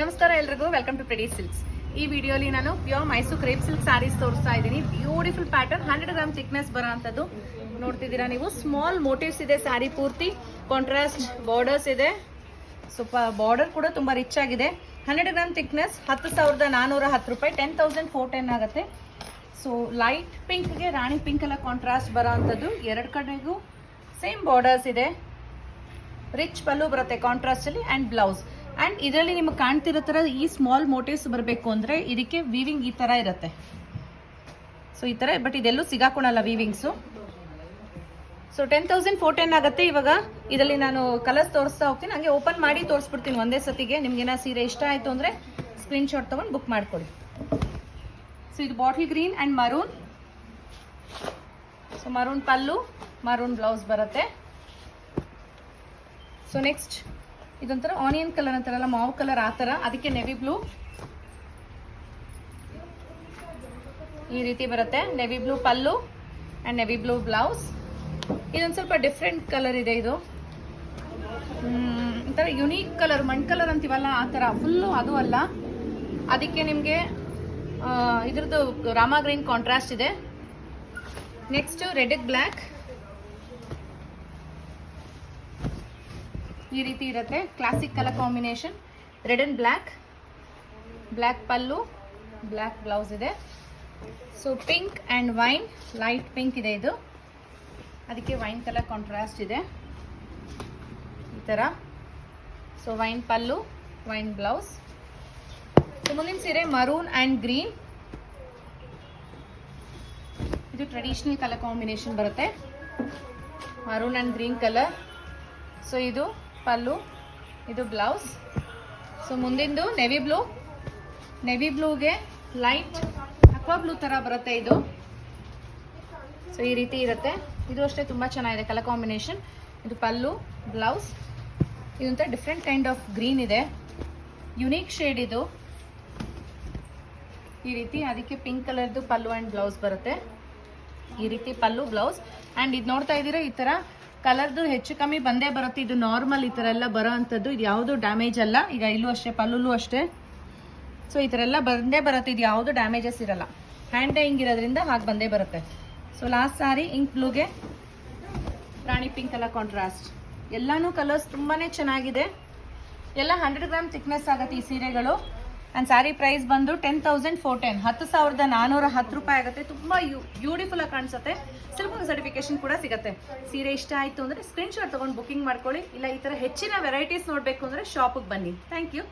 ನಮಸ್ಕಾರ ಎಲ್ರಿಗೂ welcome to ಪ್ರೆಡಿ silks ಈ ವಿಡಿಯೋಲಿ ನಾನು pure Mysore crepe silk saris ತೋರಿಸ್ತಾ ಇದ್ದೀನಿ. Beautiful pattern hundred gram thickness ಬರೋ ಅಂಥದ್ದು ನೋಡ್ತಿದ್ದೀರಾ ನೀವು? ಸ್ಮಾಲ್ ಮೋಟಿವ್ಸ್ ಇದೆ ಸ್ಯಾರಿ ಪೂರ್ತಿ. ಕಾಂಟ್ರಾಸ್ಟ್ ಬಾರ್ಡರ್ಸ್ ಇದೆ. ಸ್ವಲ್ಪ ಬಾರ್ಡರ್ ಕೂಡ ತುಂಬ ರಿಚ್ ಆಗಿದೆ. ಹಂಡ್ರೆಡ್ ಗ್ರಾಮ್ ಥಿಕ್ನೆಸ್ ಹತ್ತು ಸಾವಿರದ ನಾನ್ನೂರ ಹತ್ತು ರೂಪಾಯಿ ಟೆನ್ ತೌಸಂಡ್ ಫೋರ್ ಟೆನ್ ಆಗುತ್ತೆ. ಸೊ ಲೈಟ್ ಪಿಂಕ್ಗೆ ರಾಣಿ ಪಿಂಕ್ ಎಲ್ಲ ಕಾಂಟ್ರಾಸ್ಟ್ ಬರೋ ಅಂಥದ್ದು ಎರಡು ಕಡೆಗೂ ಸೇಮ್ ಬಾರ್ಡರ್ಸ್ ಇದೆ. ರಿಚ್ ಪಲ್ಲು ಬರುತ್ತೆ ಕಾಂಟ್ರಾಸ್ಟಲ್ಲಿ ಆ್ಯಂಡ್ ಬ್ಲೌಸ್ ಅಂಡ್ ಇದರಲ್ಲಿ ನಿಮಗೆ ಕಾಣ್ತಿರೋ ಥರ ಈ ಸ್ಮಾಲ್ ಮೋಟಿವ್ಸ್ ಬರಬೇಕು ಅಂದರೆ ಇದಕ್ಕೆ ವೀವಿಂಗ್ ಈ ಥರ ಇರುತ್ತೆ. ಸೊ ಈ ಥರ ಬಟ್ ಇದೆಲ್ಲೂ ಸಿಗಾಕೊಳಲ್ಲ weavings so ten thousand four ten ಆಗುತ್ತೆ ಇವಾಗ. ಇದರಲ್ಲಿ ನಾನು ಕಲರ್ಸ್ ತೋರಿಸ್ತಾ ಹೋಗ್ತೀನಿ. ಹಂಗೆ ಓಪನ್ ಮಾಡಿ ತೋರಿಸ್ಬಿಡ್ತೀನಿ ಒಂದೇ ಸತಿಗೆ. ನಿಮ್ಗೇನ ಸೀರೆ ಇಷ್ಟ ಆಯಿತು ಅಂದರೆ ಸ್ಕ್ರೀನ್ಶಾಟ್ ತೊಗೊಂಡು ಬುಕ್ ಮಾಡ್ಕೊಳ್ಳಿ ಸೊ ಇದು bottle green and maroon so maroon pallu maroon blouse ಬರುತ್ತೆ. ಸೊ ನೆಕ್ಸ್ಟ್ ಇದೊಂಥರ ಆನಿಯನ್ ಕಲರ್ ಅಂತಾರಲ್ಲ, ಮಾವು ಕಲರ್ ಆ ಥರ. ಅದಕ್ಕೆ ನೆವಿ ಬ್ಲೂ ಈ ರೀತಿ ಬರುತ್ತೆ. Navy blue pallu and navy blue blouse ಇದೊಂದು ಸ್ವಲ್ಪ ಡಿಫ್ರೆಂಟ್ ಕಲರ್ ಇದೆ ಇದು. ಒಂಥರ ಯುನೀಕ್ ಕಲರ್ ಮಣ್ ಕಲರ್ ಅಂತೀವಲ್ಲ ಆ ಥರ. ಫುಲ್ಲು ಅದು ಅಲ್ಲ. ಅದಕ್ಕೆ ನಿಮಗೆ ಇದ್ರದ್ದು ರಾಮ ಗ್ರೀನ್ ಕಾಂಟ್ರಾಸ್ಟ್ ಇದೆ. ನೆಕ್ಸ್ಟ್ ರೆಡ್ ಬ್ಲ್ಯಾಕ್ ಈ ರೀತಿ ಇರುತ್ತೆ. Classic colour combination red and black black pallu. Black blouse ಇದೆ. So pink and wine light pink ಇದೆ ಇದು. ಅದಕ್ಕೆ ವೈನ್ ಕಲರ್ ಕಾಂಟ್ರಾಸ್ಟ್ ಇದೆ. ಈ ಥರ so wine pallu wine blouse so ಮುಂದಿನ ಸೀರೆ ಮರೂನ್ ಆ್ಯಂಡ್ ಗ್ರೀನ್ ಇದು ಟ್ರೆಡಿಷನಲ್ ಕಲರ್ ಕಾಂಬಿನೇಷನ್ ಬರುತ್ತೆ. Maroon and green colour so ಇದು ಪಲ್ಲು ಇದು ಬ್ಲೌಸ್ ಸೊ ಮುಂದಿಂದು navy blue navy ಬ್ಲೂಗೆ light aqua blue ಥರ ಬರುತ್ತೆ ಇದು. ಸೊ ಈ ರೀತಿ ಇರುತ್ತೆ. ಇದು ಅಷ್ಟೇ ತುಂಬ ಚೆನ್ನಾಗಿದೆ ಕಲರ್ ಕಾಂಬಿನೇಷನ್ ಇದು ಪಲ್ಲು ಬ್ಲೌಸ್ ಇದೊಂಥರ ಡಿಫ್ರೆಂಟ್ ಕೈಂಡ್ ಆಫ್ ಗ್ರೀನ್ ಇದೆ. ಯುನೀಕ್ ಶೇಡ್ ಇದು. ಈ ರೀತಿ ಅದಕ್ಕೆ ಪಿಂಕ್ ಕಲರ್ದು ಪಲ್ಲು ಆ್ಯಂಡ್ ಬ್ಲೌಸ್ ಬರುತ್ತೆ. ಈ ರೀತಿ ಪಲ್ಲು ಬ್ಲೌಸ್ ಆ್ಯಂಡ್ ಇದು ನೋಡ್ತಾ ಇದ್ದೀರಾ ಈ ಥರ ಕಲರ್ದು ಹೆಚ್ಚು ಕಮ್ಮಿ ಬಂದೇ ಬರುತ್ತೆ. ಇದು ನಾರ್ಮಲ್ ಈ ಥರ ಎಲ್ಲ ಬರೋ ಅಂಥದ್ದು. ಇದು ಯಾವುದು ಡ್ಯಾಮೇಜ್ ಅಲ್ಲ. ಈಗ ಇಲ್ಲೂ ಅಷ್ಟೇ, ಪಲ್ಲುಲ್ಲೂ ಅಷ್ಟೇ. ಸೊ ಈ ಥರ ಎಲ್ಲ ಬಂದೇ ಬರುತ್ತೆ. ಇದು ಯಾವುದು ಡ್ಯಾಮೇಜಸ್ ಇರಲ್ಲ. ಹ್ಯಾಂಡ್ ಡೈಯಿಂಗ್ ಇರೋದ್ರಿಂದ ಹಾಗೆ ಬಂದೇ ಬರುತ್ತೆ. ಸೊ ಲಾಸ್ಟ್ ಸಾರಿ ಇಂಕ್ ಬ್ಲೂಗೆ ರಾಣಿ ಪಿಂಕ್ ಎಲ್ಲ ಕಾಂಟ್ರಾಸ್ಟ್ ಎಲ್ಲಾನು ಕಲರ್ಸ್ ತುಂಬಾ ಚೆನ್ನಾಗಿದೆ. ಎಲ್ಲ ಹಂಡ್ರೆಡ್ ಗ್ರಾಮ್ ಥಿಕ್ನೆಸ್ ಆಗುತ್ತೆ ಈ ಸೀರೆಗಳು. ಆ್ಯಂಡ್ ಸ್ಯಾರಿ ಪ್ರೈಸ್ ಬಂದು ಟೆನ್ ತೌಸಂಡ್ ಫೋರ್ ಟೆನ್ ಹತ್ತು ಸಾವಿರದ ನಾನ್ನೂರ ಹತ್ತು ರೂಪಾಯಿ ಆಗುತ್ತೆ. ತುಂಬ ಬ್ಯೂಟಿಫುಲ್ ಆಗಿ ಕಾಣಿಸುತ್ತೆ. ಸಿಲ್ಕ್ ಸರ್ಟಿಫಿಕೇಶನ್ ಕೂಡ ಸಿಗುತ್ತೆ. ಸೀರೆ ಇಷ್ಟ ಆಯಿತು ಅಂದರೆ ಸ್ಕ್ರೀನ್ಶಾಟ್ ತೊಗೊಂಡು ಬುಕಿಂಗ್ ಮಾಡ್ಕೊಳ್ಳಿ. ಇಲ್ಲ ಈ ಥರ ಹೆಚ್ಚಿನ ವೆರೈಟೀಸ್ ನೋಡಬೇಕು ಅಂದರೆ ಶಾಪಿಗೆ ಬನ್ನಿ. Thank you